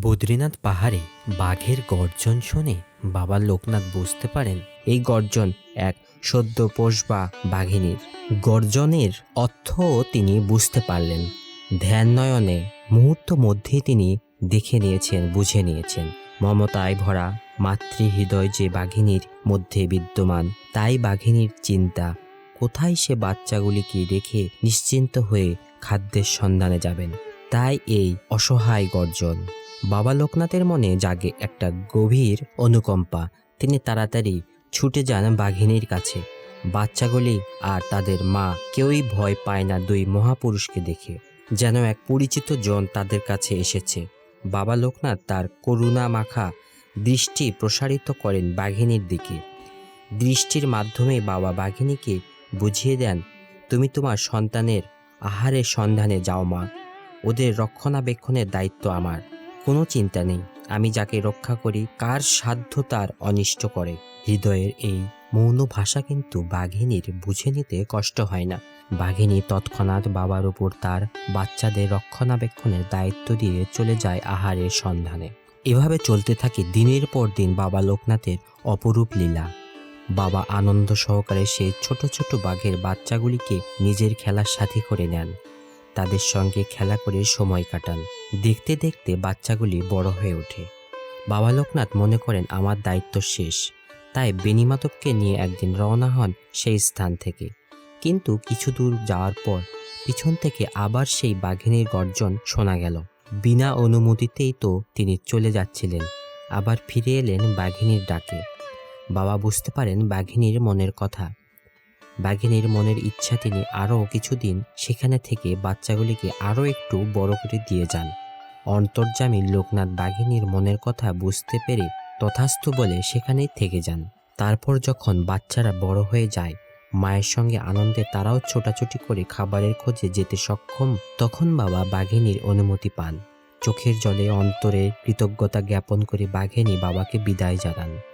বদ্রীনাথ পাহাড়ে বাঘের গর্জন শুনে বাবা লোকনাথ বুঝতে পারেন, এই গর্জন এক সদ্য পোষবা বাঘিনীর। গর্জনের অর্থও তিনি বুঝতে পারলেন। ধ্যান নয়নে মুহূর্ত মধ্যেই তিনি দেখে নিয়েছেন, বুঝে নিয়েছেন। মমতায় ভরা মাতৃহৃদয় যে বাঘিনীর মধ্যে বিদ্যমান, তাই বাঘিনীর চিন্তা, কোথায় সে বাচ্চাগুলিকে রেখে নিশ্চিন্ত হয়ে খাদ্যের সন্ধানে যাবেন? তাই এই অসহায় গর্জন। বাবা লোকনাথের মনে জাগে একটা গভীর অনুকম্পা। তিনি তাড়াতাড়ি ছুটে যান বাঘিনীর কাছে। বাচ্চাগুলি আর তাদের মা কেউই ভয় পায় না দুই মহাপুরুষকে দেখে। যেন এক পরিচিত জন তাদের কাছে এসেছে। বাবা লোকনাথ তার করুণা মাখা দৃষ্টি প্রসারিত করেন বাঘিনীর দিকে। দৃষ্টির মাধ্যমে বাবা বাঘিনীকে বুঝিয়ে দেন, তুমি তোমার সন্তানের আহারের সন্ধানে যাও মা। ওদের রক্ষণাবেক্ষণের দায়িত্ব আমার। কোনো চিন্তা নেই। আমি যাকে রক্ষা করি, কার সাধ্য তার অনিষ্ট করে। হৃদয়ের এই মৌন ভাষা কিন্তু বাঘিনীর বুঝে নিতে কষ্ট হয় না। বাঘিনী তৎক্ষণাৎ বাবার উপর তার বাচ্চাদের রক্ষণাবেক্ষণের দায়িত্ব দিয়ে চলে যায় আহারের সন্ধানে। এভাবে চলতে থাকে দিনের পর দিন বাবা লোকনাথের অপরূপ লীলা। বাবা আনন্দ সহকারে সেই ছোট ছোট বাঘের বাচ্চাগুলিকে নিজের খেলার সাথী করে নেন। তাদের সঙ্গে খেলা করে সময় কাটান। দেখতে দেখতে বাচ্চাগুলি বড় হয়ে ওঠে। বাবা লোকনাথ মনে করেন আমার দায়িত্ব শেষ, তাই বেনিমাতবকে নিয়ে একদিন রওনা হন সেই স্থান থেকে। কিন্তু কিছু দূর যাওয়ার পর পিছন থেকে আবার সেই বাঘিনীর গর্জন শোনা গেল। বিনা অনুমতিতেই তো তিনি চলে যাচ্ছিলেন, আবার ফিরে এলেন বাঘিনীর ডাকে। বাবা বুঝতে পারেন বাঘিনীর মনের কথা। বাঘিনীর মনের ইচ্ছা তিনি আরও কিছুদিন সেখানে থেকে বাচ্চাগুলিকে আরও একটু বড় করে দিয়ে যান। অন্তর্যামী লোকনাথ বাঘিনীর মনের কথা বুঝতে পেরে তথাস্থ বলে সেখানেই থেকে যান। তারপর যখন বাচ্চারা বড় হয়ে যায়, মায়ের সঙ্গে আনন্দে তারাও ছোটাছুটি করে খাবারের খোঁজে যেতে সক্ষম, তখন বাবা বাঘিনীর অনুমতি পান। চোখের জলে অন্তরে কৃতজ্ঞতা জ্ঞাপন করে বাঘিনী বাবাকে বিদায় জানান।